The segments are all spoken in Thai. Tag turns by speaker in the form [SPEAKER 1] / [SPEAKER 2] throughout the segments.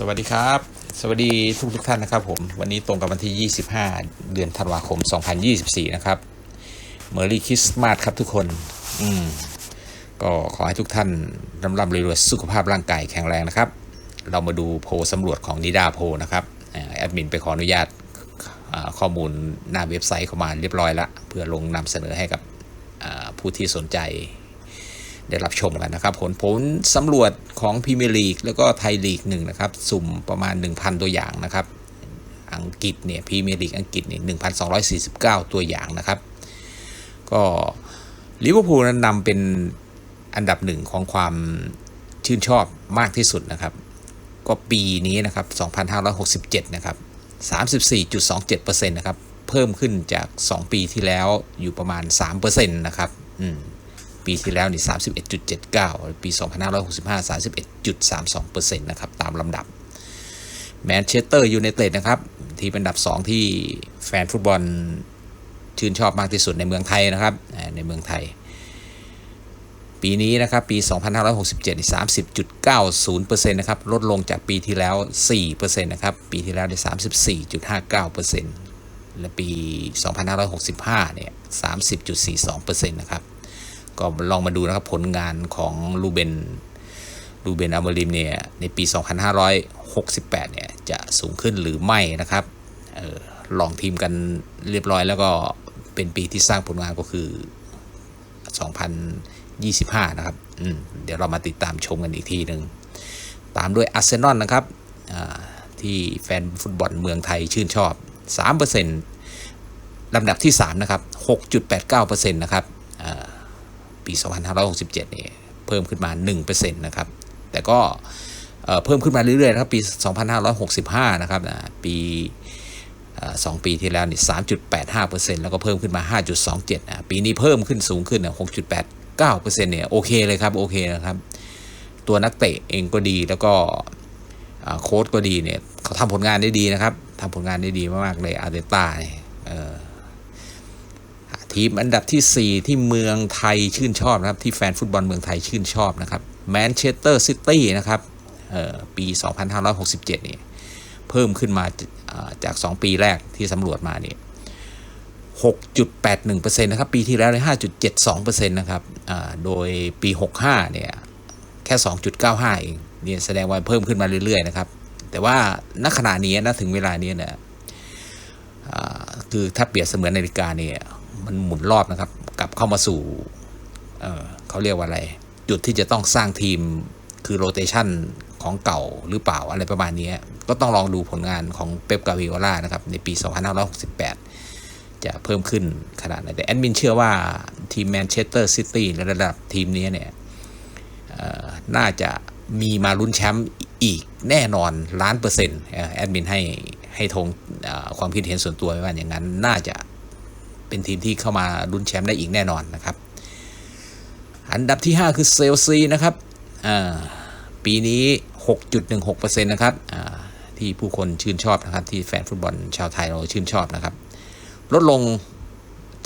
[SPEAKER 1] สวัสดีครับ สวัสดีทุกทุกท่านนะครับผม วันนี้ตรงกับวันที่ 25 เดือนธันวาคม 2024 นะครับเมอรี่คริสต์มาสครับทุกคน อืมก็ขอให้ทุกท่านร่ำร่ำรวยๆสุขภาพร่างกายแข็งแรงนะครับ เรามาดูโพสำรวจของนิดาโพนะครับแอดมินไปขออนุญาตข้อมูลหน้าเว็บไซต์เข้ามาเรียบร้อยแล้วเพื่อลงนำเสนอให้กับผู้ที่สนใจ ได้รับชมกันนะครับ ผลผลสำรวจของพรีเมียร์ลีกแล้วก็ไทยลีกหนึ่งนะครับ สุ่มประมาณ 1,000 ตัวอย่างนะครับ อังกฤษเนี่ยพรีเมียร์ลีกอังกฤษเนี่ย1,249 ตัวอย่างนะครับ ก็ลิเวอร์พูลนั้นนำเป็นอันดับหนึ่งของความชื่นชอบมากที่สุดนะครับ ก็ปีนี้นะครับ 2,567 นะครับ 34.27%นะครับ เพิ่มขึ้นจาก 2 ปีที่แล้วอยู่ประมาณ 3%นะครับ อืม ปีที่แล้วนี่31.79 ปี 2565 31.32%นะครับ ตามลำดับแมนเชสเตอร์ยูไนเต็ดนะครับ ที่เป็นดับ 2 ที่แฟนฟุตบอลชื่นชอบมากที่สุดในเมืองไทยนะครับ ในเมืองไทย ปีนี้นะครับ ปี 2567 30.90%นะครับ ลดลงจากปีที่แล้ว 4%นะครับ ปีที่แล้วได้ 34.59%และปี 2565 เนี่ย 30.42%นะครับ ก็ลองมาดูนะครับผลงานของลูเบนลูเบนอามริมเนี่ยในปี 2568 เนี่ยจะสูงขึ้นหรือไม่นะครับออลองทีมกันเรียบร้อยแล้วก็เป็นปีที่สร้างผลงานก็คือ 2025 นะครับเดี๋ยวเรามาติดตามชมกันอีกทีหนึ่งตามด้วยอาร์เซนอลนะครับที่แฟนฟุตบอลเมืองไทยชื่นชอบ 3%ลำดับที่ 3 นะครับ 6.89%นะครับ ปี 2567เนี่ยเพิ่มขึ้นมา 1%นะครับ แต่ก็เพิ่มขึ้นมาเรื่อยๆนะครับปี 2565 นะครับนะปีสองปีที่แล้วนี่3.85%แล้วก็เพิ่มขึ้นมา5.27นะปีนี้เพิ่มขึ้นสูงขึ้นนะ6.89%เนี่ยโอเคเลยครับโอเคนะครับ ตัวนักเตะเองก็ดีแล้วก็โค้ชก็ดีเนี่ยเขาทำผลงานได้ดีนะครับทำผลงานได้ดีมากๆเลยอาร์เตต้าเนี่ย ทีมอันดับทีสี่ 4 ที่เมืองไทยชื่นชอบนะครับ ที่แฟนฟุตบอลเมืองไทยชื่นชอบนะครับแมนเชสเตอร์ซิตี้นะครับเอ่อปี 2567 นี่เพิ่มขึ้นมาอ่าจาก 2 ปีแรกที่สำรวจมานี่6.81%นะครับ ปีที่แล้วเลย5.72%นะครับโดยปี 65 เนี่ย แค่ 2.95 เองเนี่ยแสดงว่าเพิ่มขึ้นมาเรื่อย ๆ นะครับ แต่ว่าณขณะนี้นะถึงเวลานี้เนี่ยคือถ้าเปรียบเสมือนนาฬิกาเนี่ย มันหมุนรอบนะครับ กลับเข้ามาสู่เเขาเรียกว่าอะไร จุดที่จะต้องสร้างทีมคือโรเตชันของเก่าหรือเปล่าอะไรประมาณนี้ ก็ต้องลองดูผลงานของเป๊ปกาวิโอล่านะครับ ในปี 2568 จะเพิ่มขึ้นขนาดไหนแต่แอดมินเชื่อว่าทีมแมนเชสเตอร์ซิตี้ในระดับทีมนี้เนี่ยน่าจะมีมาลุ้นแชมป์อีกแน่นอนล้านเปอร์เซ็นต์เอ่อแอดมินให้ให้ทงความคิดเห็นส่วนตัวไว้ว่าอย่างนั้น น่าจะ เป็นทีมที่เข้ามาลุ้นแชมป์ได้อีกแน่นอนนะครับ อันดับที่ 5 คือเซลซีนะครับปีนี้ 6.16%นะครับที่ผู้คนชื่นชอบนะครับที่แฟนฟุตบอลชาวไทยเราชื่นชอบนะครับ ลดลง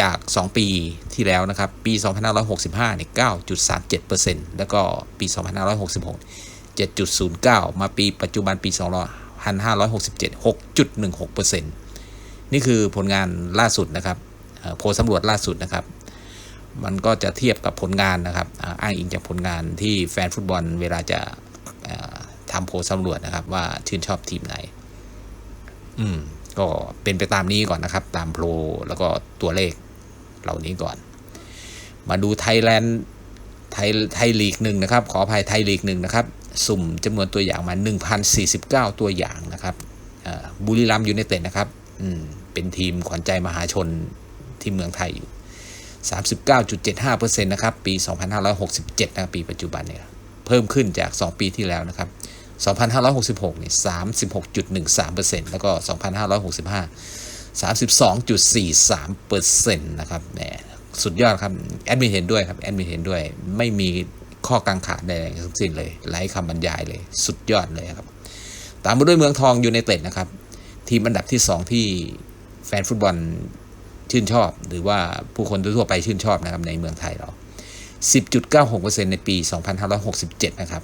[SPEAKER 1] จาก 2 ปีที่แล้วนะครับ ปี 2565เนี่ย9.37%แล้วก็ปี 2566 7.09 มาปีปัจจุบันปี 2567 6.16%นี่คือผลงานล่าสุดนะครับ โพลสำรวจล่าสุดนะครับ มันก็จะเทียบกับผลงานนะครับอ้างอิงจากผลงานที่แฟนฟุตบอลเวลาจะทำโพลสำรวจนะครับ ว่าชื่นชอบทีมไหน อืม ก็เป็นไปตามนี้ก่อนนะครับ ตามโพลแล้วก็ตัวเลขเหล่านี้ก่อน มาดูไทยแลนด์ไทยไทยลีกหนึ่งนะครับ ขออภัยไทยลีกหนึ่งนะครับ สุ่มจำนวนตัวอย่างมา 1,049 ตัวอย่างนะครับบุรีรัมย์ยูไนเต็ดนะครับ อืม เป็นทีมขวัญใจมหาชน ที่เมืองไทยอยู่ 39.75%นะครับ ปี 2567 นะปีปัจจุบันเนี่ยเพิ่มขึ้นจาก 2 ปีที่แล้วนะครับ 2,566เนี่ย36.13%แล้วก็ 2,565 32.43%นะครับแหมสุดยอดครับ แอดมินเห็นด้วยครับแอดมินเห็นด้วย ไม่มีข้อกังขาใดๆทั้งสิ้นเลยไร้คำบรรยายเลย สุดยอดเลยครับ ตามมาด้วยเมืองทองยูไนเต็ดนะครับ ทีมอันดับที่ 2 ที่แฟนฟุตบอล ชื่นชอบ หรือว่าผู้คนทั่วไปชื่นชอบนะครับในเมืองไทยเรา 10.96%ในปี 2567 นะครับ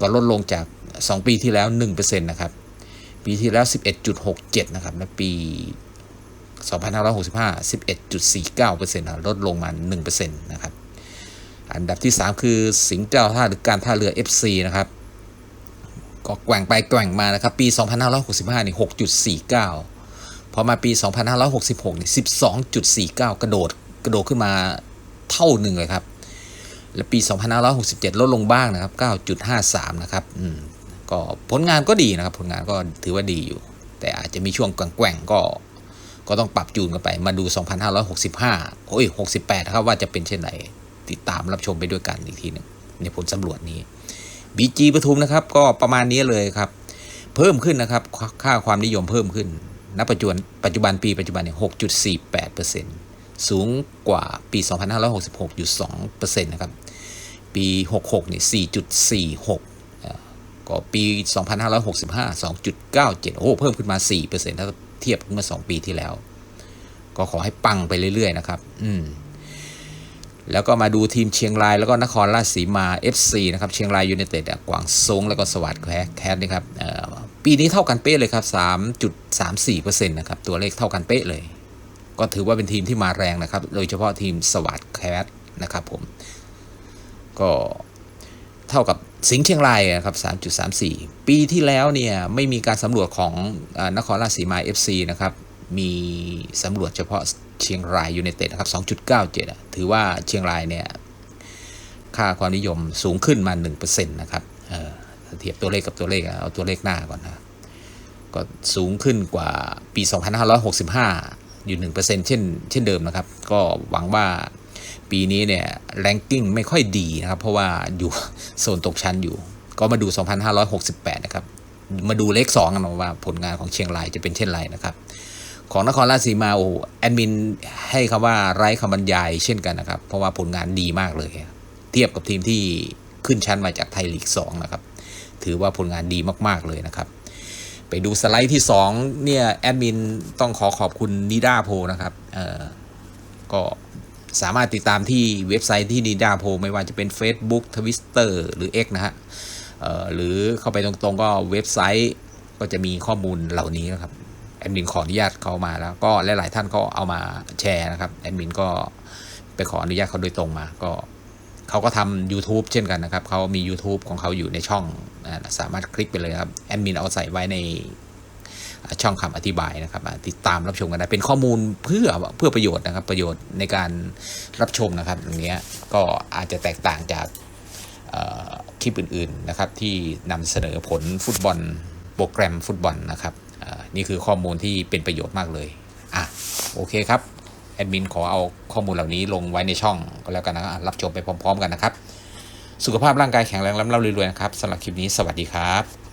[SPEAKER 1] ก็ลดลงจาก 2 ปีที่แล้ว 1%นะครับ ปีที่แล้ว 11.67 นะครับ และปี 2565 11.49%ลดลงมา 1%นะครับ อันดับที่ 3 คือสิงห์เจ้าท่าหรือการท่าเรือ FC นะครับก็แกว่งไปแกว่งมานะครับ ปี 2565 นี่ 6.49 พอมาปี 2566นี่12.49 กระโดดกระโดดขึ้นมาเท่าหนึ่งเลยครับ และปี 2567 ลดลงบ้างนะครับ 9.53 นะครับอืมก็ผลงานก็ดีนะครับ ผลงานก็ถือว่าดีอยู่ แต่อาจจะมีช่วงแกว่งก็ ก็ต้องปรับจูนกันไป มาดู 2565 โอ้ย 68 นะครับ ว่าจะเป็นเช่นไรติดตามรับชมไปด้วยกันอีกทีหนึงในผลสำรวจนี้ BG ปทุมนะครับ ก็ประมาณนี้เลยครับ เพิ่มขึ้นนะครับ ค่าความนิยมเพิ่มขึ้น ณปัจจุบันปัจจุบันปีปัจจุบันเนี่ย6.48%สูงกว่าปี 2566อยู่2%นะครับ ปี 66เนี่ย4.46อ่าก็ปี 2565 2.97 โอ้เพิ่มขึ้นมา 4%ถ้าเทียบเมื่อ 2 ปีที่แล้ว ก็ขอให้ปังไปเรื่อย ๆ นะครับ อืมแล้วก็มาดูทีมเชียงรายแล้วก็นครราชสีมา FC นะครับ เชียงรายยูไนเต็ดกวางซงแล้วก็สวัสดิ์แคแคสนะครับเอ่อ ปีนี้เท่ากันเป๊ะเลยครับ 3.34%นะครับ ตัวเลขเท่ากันเป๊ะเลย ก็ถือว่าเป็นทีมที่มาแรงนะครับ โดยเฉพาะทีมสวัสด์แคสนะครับผม ก็เท่ากับสิงห์เชียงรายนะครับ 3.34 ปีที่แล้วเนี่ย ไม่มีการสำรวจของอนครราชสีมา FC นะครับ มีสำรวจเฉพาะเชียงรายยูไนเต็ดนะครับ 2.97 ถือว่าเชียงรายเนี่ย ค่าความนิยมสูงขึ้นมา 1%นะครับ เทียบตัวเลขกับตัวเลขเอาตัวเลขหน้าก่อนนะก็สูงขึ้นกว่าปี 2565 อยู่ 1%เช่นเช่นเดิมนะครับ ก็หวังว่าปีนี้เนี่ยแรงกิ้งไม่ค่อยดีนะครับ เพราะว่าอยู่โซนตกชั้นอยู่ ก็มาดู 2568 นะครับ มาดูเลข 2 กันว่าผลงานของเชียงรายจะเป็นเช่นไรนะครับ ของนครราชสีมาโอ้แอดมินให้คำว่าไร้คำบรรยายเช่นกันนะครับ เพราะว่าผลงานดีมากเลย เทียบกับทีมที่ขึ้นชั้นมาจากไทยลีก 2 นะครับ ถือว่าผลงานดีมาก ๆ เลยนะครับ ไปดูสไลด์ที่ 2 เนี่ย แอดมินต้องขอขอบคุณนิด้าโพนะครับเอ่อก็สามารถติดตามที่เว็บไซต์ที่นิด้าโพไม่ว่าจะเป็น Facebook Twitter หรือ X นะฮะเอ่อหรือเข้าไปตรงๆก็เว็บไซต์ก็จะมีข้อมูลเหล่านี้นะครับแอดมินขออนุญาตเขามาแล้วก็หลายๆท่านก็เอามาแชร์นะครับแอดมินก็ไปขออนุญาตเขาโดยตรงมาก็ เขาก็ทำ YouTube เช่นกันนะครับ เขามี YouTube ของเขาอยู่ในช่องสามารถคลิกไปเลยครับ แอดมินเอาใส่ไว้ในช่องคำอธิบายนะครับ ติดตามรับชมกันได้เป็นข้อมูลเพื่อเพื่อประโยชน์นะครับ ประโยชน์ในการรับชมนะครับอย่างเงี้ยก็อาจจะแตกต่างจากคลิปอื่นๆนะครับ ที่นำเสนอผลฟุตบอลโปรแกรมฟุตบอลนะครับนี่คือข้อมูลที่เป็นประโยชน์มากเลย อะ โอเคครับ แอดมินขอเอาข้อมูลเหล่านี้ลงไว้ในช่องก็แล้วกันนะรับชมไปพร้อม ๆ กันนะครับ สุขภาพร่างกายแข็งแรงล้ำเล่ารวยๆนะครับสำหรับคลิปนี้สวัสดีครับ